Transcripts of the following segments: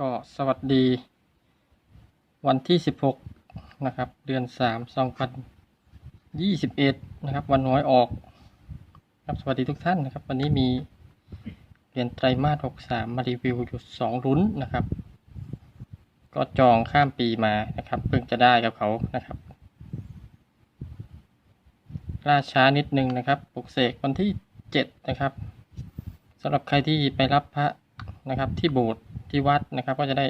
ก็สวัสดี วันที่ 16 นะครับ เดือน 3 2021 นะครับ วันหวยออกครับสวัสดีทุกท่านนะครับ วันนี้มีเหรียญไตรมาส 63 มารีวิวอยู่2ลุ้นนะครับ ก็จองข้ามปีมานะครับ เพิ่งจะได้กับเขานะครับล่าช้านิดนึงนะครับปลุกเสกวันที่ 7 นะครับสำหรับใครที่ไปรับพระนะครับที่โบสถ์ ที่วัดนะครับ ก็จะได้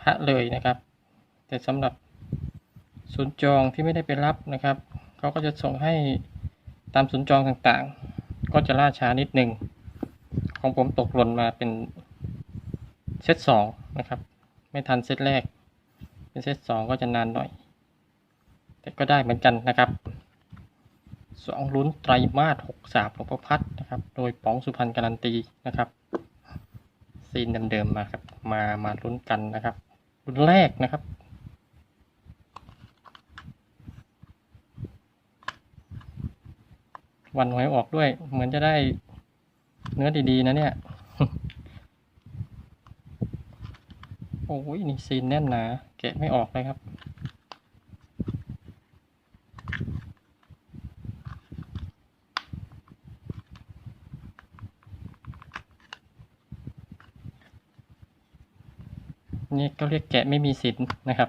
พระเลยนะครับ แต่สำหรับศูนย์จองที่ไม่ได้ไปรับนะครับเขาก็จะส่งให้ตามศูนย์จองต่างๆ ก็จะล่าช้านิดหนึ่งของผมตกหล่นมาเป็นเซตสองนะครับ ไม่ทันเซตแรก เป็นเซตสองก็จะนานหน่อย แต่ก็ได้เหมือนกันนะครับสองลุ้นไตรมาสหกสามหลวงพ่อพัดนะครับ โดยป๋องสุพรรณการันตีนะครับ ซีนเดิมๆมาครับ มามาลุ้นกันนะครับลุ้นแรกนะครับ วันหวยออกด้วย เหมือนจะได้เนื้อดีๆนะเนี่ย โอ้ยนี่ซีนแน่นหนาแกะไม่ออกเลยครับ นี่ก็เรียกแกะไม่มีสินนะครับ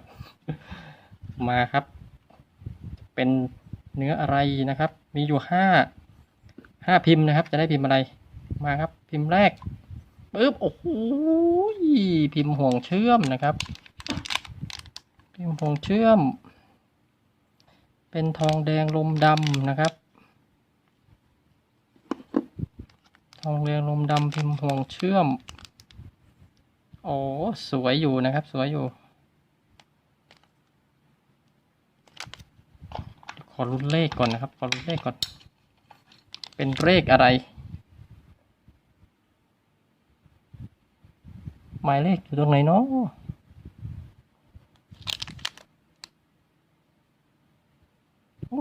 มาครับ เป็นเนื้ออะไรนะครับ มีอยู่ห้าห้าพิมพ์นะครับ จะได้พิมพ์อะไร มาครับ พิมพ์แรกปึ๊บโอ้โหพิมพ์ห่วงเชื่อมนะครับ พิมพ์ห่วงเชื่อม เป็นทองแดงลมดำนะครับ ทองแดงลมดำพิมพ์ห่วงเชื่อม อ้สวยอยู่นะครับ สวยอยู่ ขอรุ่นเลขก่อนนะครับ ขอรุ่นเลขก่อน เป็นเลขอะไร หมายเลขอยู่ตรงไหนเนาะ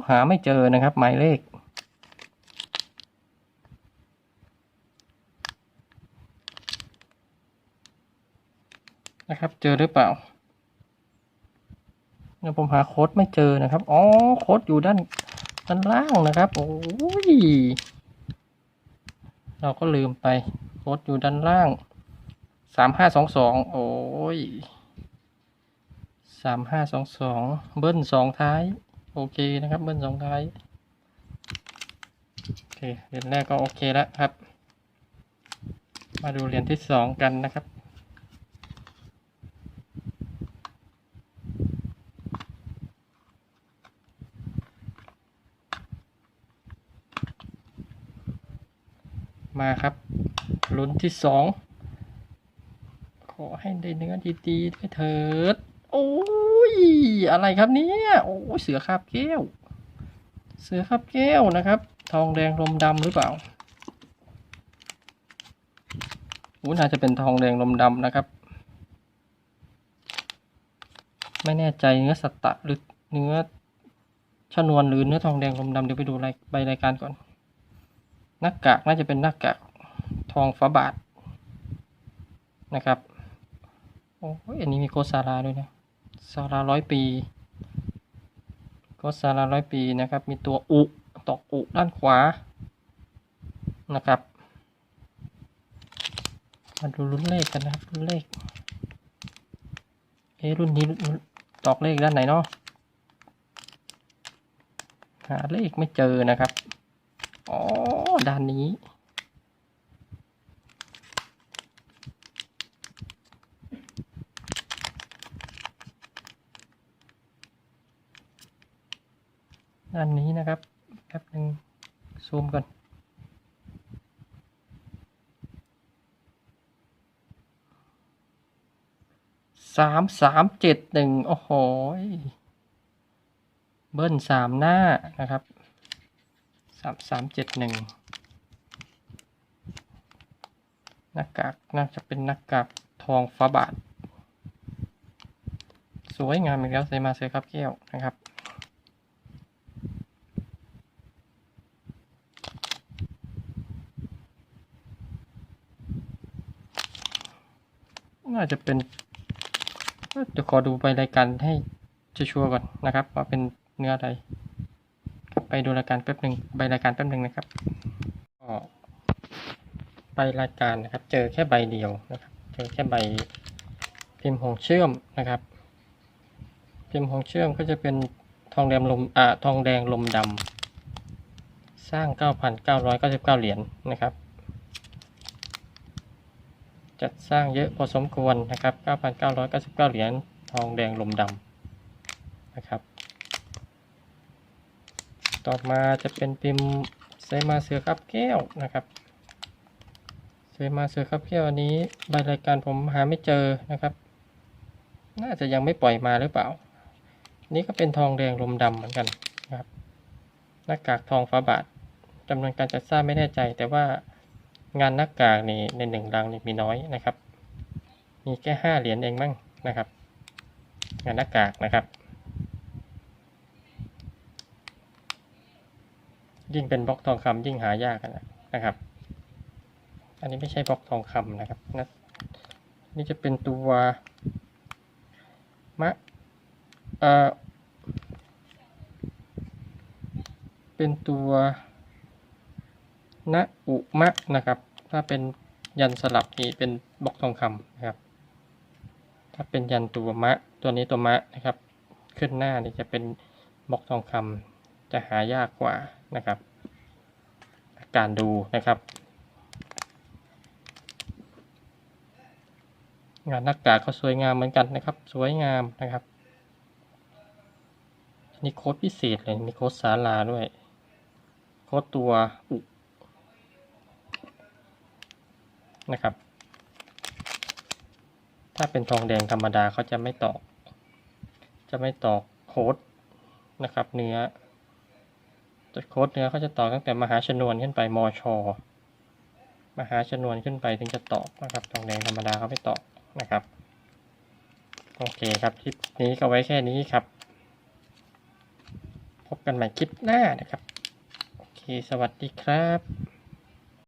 หาไม่เจอนะครับ หมายเลข นะครับ เจอหรือเปล่าเดี๋ยผมหาโค้ดไม่เจอนะครับ อ๋อ โค้ดอยู่ด้านด้านล่างนะครับ โอ้ย เราก็ลืมไป โค้ดอยู่ด้านล่าง สามห้าสองสอง โอ้ย สามห้าสองสอง เบิ้ลสองท้าย โอเคนะครับ เบิ้ลสองท้าย โอเค เหรียญแรกก็โอเคแล้วครับ มาดูเหรียญที่สองกันนะครับ มาครับลุ้นที่สองขอให้ได้เนื้อดีๆด้วยเถิด โอ้ย อะไรครับเนี่ยโอ้ยเสือคาบแก้ว เสือคาบแก้วนะครับ ทองแดงลมดำหรือเปล่าโอ้น่าจะเป็นทองแดงลมดำนะครับ ไม่แน่ใจเนื้อสัตตะหรือเนื้อชนวนหรือเนื้อทองแดงลมดำเดี๋ยวไปดูรายใบรายการก่อน หน้ากากน่าจะเป็นหน้ากากทองฟ้าบาทนะครับโอ้ยอันนี้มีโกซาราด้วยนะซาราร้อยปีโกซาราร้อยปีนะครับ มีตัวอุตอกอุด้านขวานะครับมาดูรุ่นเลขกันนะครับรุ่นเลขเอะรุ่นนี้ตอกเลขด้านไหนเนาะหาเลขไม่เจอนะครับ ด้านนี้ ด้านนี้นะครับแป๊บหนึ่งซูมก่อนสามสามเจ็ดหนึ่งโอ้โหเบิ้ลสามหน้านะครับ สามสามเจ็ดหนึ่งหน้ากากน่าจะเป็นหน้ากากทองฟ้าบาท สวยงามอีกแล้วใส่มาเสือครับแก้วนะครับน่าจะเป็นเดี๋ยวขอดูใบรายการให้ชัวร์ก่อนนะครับ ว่าเป็นเนื้ออะไร ไปดูรายการแป๊บหนึ่งใบรายการแป๊บหนึ่งนะครับก็ใบรายการนะครับ เจอแค่ใบเดียวนะครับ เจอแค่ใบพิมพ์หงเชื่อมนะครับพิมพ์หงเชื่อมก็จะเป็นทองแดงลมอ่าทองแดงลมดำสร้าง 9,999 เหรียญนะครับ จัดสร้างเยอะพอสมควรนะครับ 9,999 เหรียญทองแดงลมดำนะครับ ต่อมาจะเป็นพิมพ์เซมาเสือครับแก้วนะครับเซมาเสือครับแก้วอันนี้ใบรายการผมหาไม่เจอนะครับ น่าจะยังไม่ปล่อยมาหรือเปล่า นี่ก็เป็นทองแดงลมดำเหมือนกันนะครับหน้ากากทองฟ้าบาทจำนวนการจัดสร้างไม่แน่ใจ แต่ว่างานหน้ากากนี่ในหนึ่งรังนี่มีน้อยนะครับ มีแค่ห้าเหรียญเองมั้งนะครับ งานหน้ากากนะครับ ยิ่งเป็นบล็อกทองคำยิ่งหายากนะนะครับ อันนี้ไม่ใช่บล็อกทองคำนะครับนะนี่จะเป็นตัวมะเอ่อเป็นตัวนะอุมะนะครับ ถ้าเป็นยันสลับนี่เป็นบล็อกทองคำนะครับ ถ้าเป็นยันตัวมะ ตัวนี้ตัวมะนะครับ ขึ้นหน้านี่จะเป็นบล็อกทองคำจะหายากกว่า นะครับ การดูนะครับงานหน้ากากก็สวยงามเหมือนกันนะครับ สวยงามนะครับนี่โค้ดพิเศษเลยมีโค้ดสาลาด้วย โค้ดตัวอุนะครับ ถ้าเป็นทองแดงธรรมดาเขาจะไม่ตอก จะไม่ตอกโค้ดนะครับ เนื้อ โค้ดเนื้อเขาจะต่อตั้งแต่มหาชนวนขึ้นไปมชมหาชนวนขึ้นไปถึงจะตอกนะครับทองแดงธรรมดาเขาไม่ตอกนะครับ โอเคครับ คลิปนี้ก็ไว้แค่นี้ครับ พบกันใหม่คลิปหน้านะครับ โอเค สวัสดีครับ